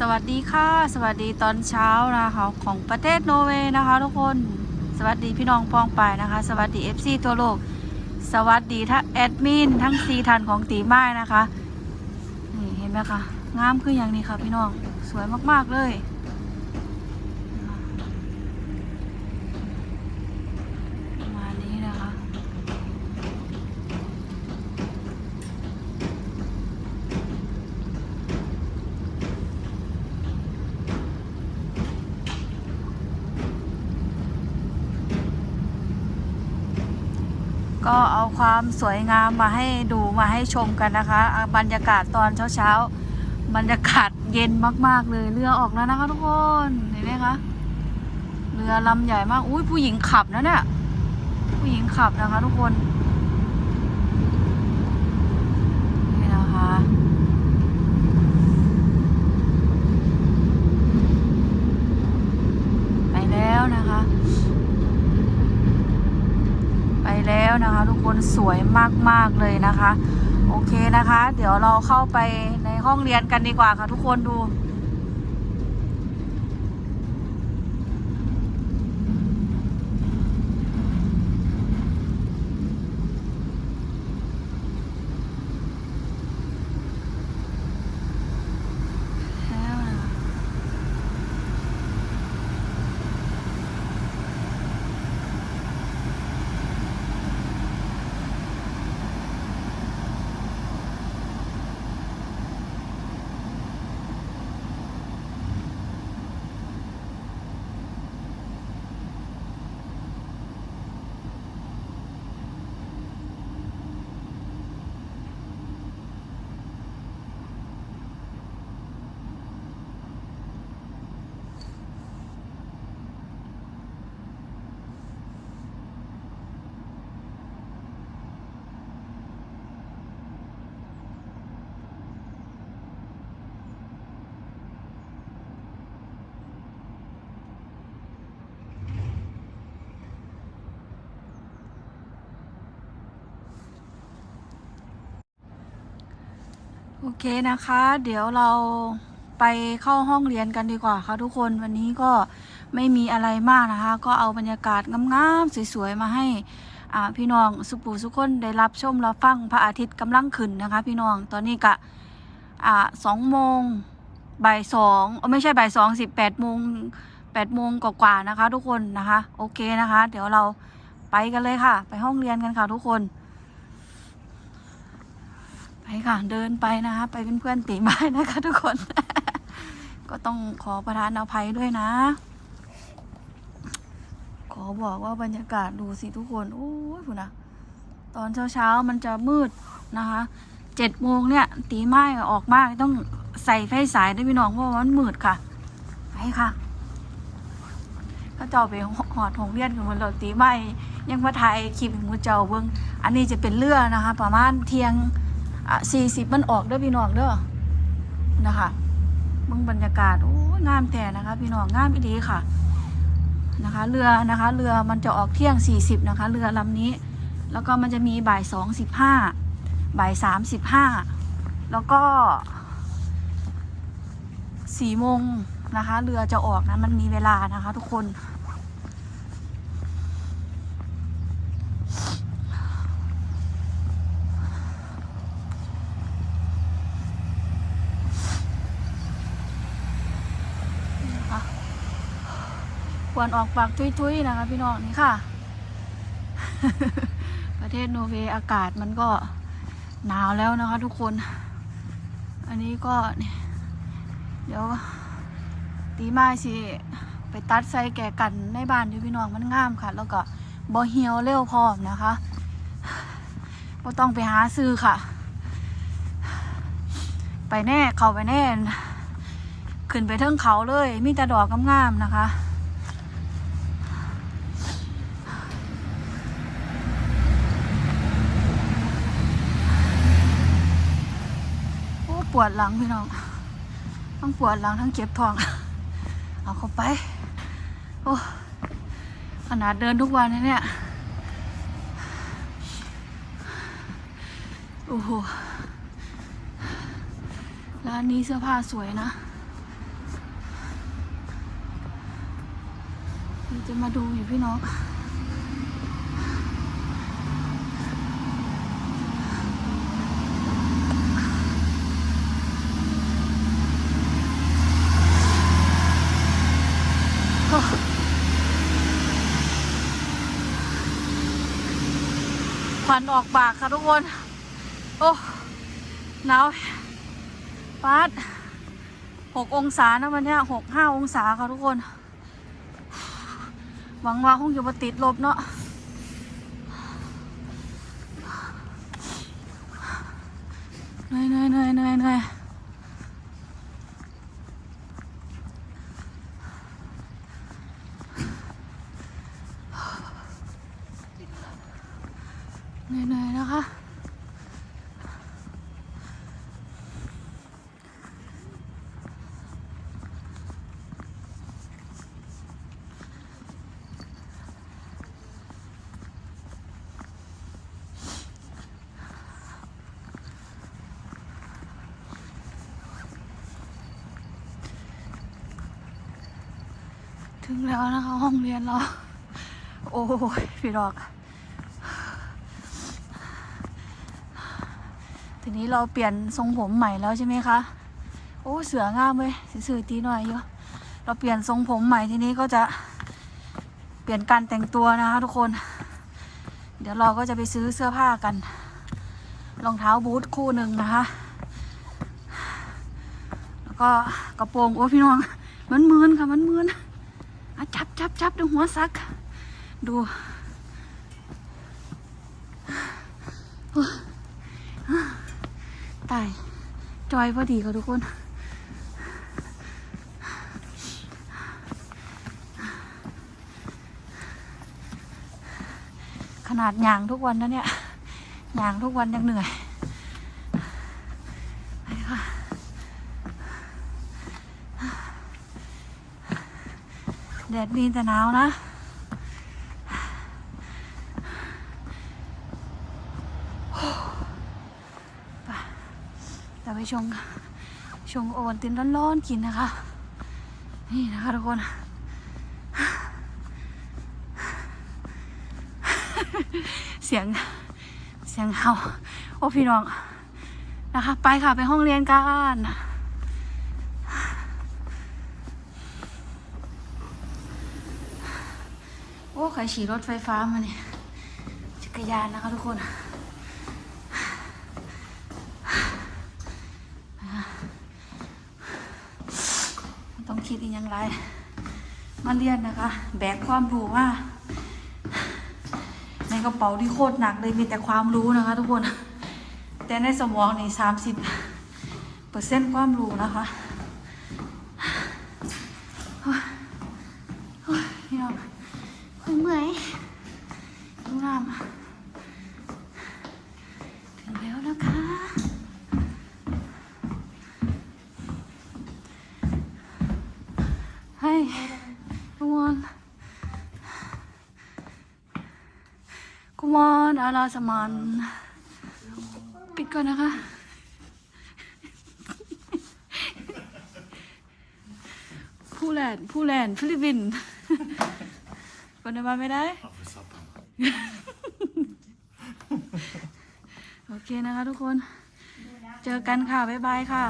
สวัสดีค่ะ สวัสดีตอนเช้านะคะของประเทศโนเวย์นะคะ ทุกคนสวัสดีพี่น้องปองไปนะคะ สวัสดี FC ทั่วโลก สวัสดีทั้งแอดมินทั้งซีทันของตีไม้นะคะนี่เห็นไหมคะงามขึ้นอย่างนี้ค่ะพี่น้องสวยมากๆเลยประมาณนี้นะคะ ก็เอาความสวยงามมาให้ดูมาให้ชมกันนะคะ บรรยากาศตอนเช้าๆบรรยากาศเย็นมากๆเลยเรือออกแล้วนะคะทุกคนเห็นไหมคะเรือลำใหญ่มากอุ้ยผู้หญิงขับนะเนี่ยผู้หญิงขับนะคะทุกคนนี่นะคะ ไปแล้วนะคะ ไป แล้วนะคะ ทุกคนสวยมากๆเลยนะคะ โอเคนะคะ เดี๋ยวเราเข้าไปในห้องเรียนกันดีกว่าค่ะทุกคนดู โอเคนะคะ เดี๋ยวเราไปเข้าห้องเรียนกันดีกว่าค่ะทุกคนวันนี้ก็ไม่มีอะไรมากนะคะ ก็เอาบรรยากาศงามๆสวยๆมาให้พี่น้องสุปูสุคนได้รับชมรับฟังพระอาทิตย์กำลังขึ้นนะคะ พี่น้องตอนนี้กะสองโมงบ่ายสองไม่ใช่บ่ายสองสิบแปดโมงแปดโมงกว่าๆนะคะ ทุกคนนะคะ โอเคนะคะ เดี๋ยวเราไปกันเลยค่ะ ไปห้องเรียนกันค่ะทุกคน ค่ะ เดินไปนะคะ ไปเป็นเพื่อนตีไม้นะคะทุกคน ก็ต้องขอประทานอภัยด้วยนะ ขอบอกว่าบรรยากาศดูสิทุกคนโอ้ยคุณนะตอนเช้าๆมันจะมืดนะคะเจ็ดโมงเนี่ยตีไม้ออกมากต้องใส่ไฟสายด้วยพี่น้องเพราะว่ามันมืดค่ะไปค่ะก็เจ้าไปหอดหงเรียนกันหมดเราตีไม้ยังมาถ่ายคลิปของมูเจ้าเบิ้งอันนี้จะเป็นเรือนะคะ ประมาณเที่ยง อะสี่สิบมันออกเด้อพี่น้องเด้อนะคะมึงบรรยากาศโอ้ยงามแต่นะคะ พี่น้องงามอีดีค่ะนะคะ เรือนะคะ เรือมันจะออกเที่ยงสี่สิบนะคะ เรือลำนี้ แล้วก็มันจะมีบ่ายสองสิบห้าบ่ายสามสิบห้าแล้วก็สี่โมงนะคะ เรือจะออกนะมันมีเวลานะคะ ทุกคน ควรออกปากทุยๆนะคะ พี่น้องนี่ค่ะ ประเทศโนร์เวย์อากาศมันก็หนาวแล้วนะคะทุกคน อันนี้ก็เนี่ยเดี๋ยวตีม้สิไปตัดใส่แก่กันในบ้านอยู่พี่น้องมันงามค่ะ แล้วก็บ่เหี่ยวเร็วพร้อมนะคะบ่ต้องไปหาซื้อค่ะ ไปแน่เขาไปแน่ ขึ้นไปเทิงเขาเลย มีแต่ดอกงามๆนะคะ ปวดหลังพี่น้องทั้งปวดหลังทั้งเจ็บท้อง เอาเข้าไป โอ้ขนาดเดินทุกวันเนี่ยโอ้โหร้านนี้เสื้อผ้าสวยนะจะมาดูอยู่พี่น้อง ควันออกปากค่ะทุกคน โอ้หนาวปาดหกองศานะวันนี้หกห้าองศาค่ะทุกคน หวังว่าคงอยู่มาติดลบเนาะเหนื่อยเหนื่อยเหนื่อยเหนื่อยเหนื่อยเหนื่อยเหนื่อยนะคะ ถึงแล้วนะคะ ห้องเรียนเรา โอ้ยพี่ดอก ทีนี้เราเปลี่ยนทรงผมใหม่แล้วใช่ไหมคะ โอ้เสืองามเลยสื่อตีหน่อยอยู่เราเปลี่ยนทรงผมใหม่ทีนี้ก็จะเปลี่ยนการแต่งตัวนะคะทุกคน เดี๋ยวเราก็จะไปซื้อเสื้อผ้ากันรองเท้าบูทคู่หนึ่งนะคะ แล้วก็กระโปรงโอ้พี่น้องมันมืนค่ะมันมืน อะจับจับจับดูหัวซัก ดูตายจอยพอดีค่ะทุกคน ขนาดยางทุกวันนะเนี่ยยางทุกวันยังเหนื่อยไปค่ะ แดดดีแต่หนาวนะไปเราไปชงชงโอวัลตินร้อนๆกินนะคะ นี่นะคะทุกคนเสียงเสียงเห่าโอ้พี่น้องนะคะ ไปค่ะไปห้องเรียนกัน โอ้ ใครขี่รถไฟฟ้ามาเนี่ย จักรยานนะคะทุกคนต้องคิดอีกอย่างไร มาเรียนนะคะ แบกความรู้ว่า ในกระเป๋าที่โคตรหนักเลยมีแต่ความรู้นะคะ ทุกคน แต่ในสมองนี่สามสิบเปอร์เซ็นต์ความรู้นะคะโอ้ยโอ้ยพี่น้อง คุณ เมื่อยดูน้ำถึงแล้วนะคะให้กุมอนกุมอนอาลาสมันปิดก่อนนะคะผู้แลนผู้แลนฟิลิปปินส์ คนเดินมาไม่ได้โอเคนะคะทุกคน เจอกันค่ะ บ๊ายบายค่ะ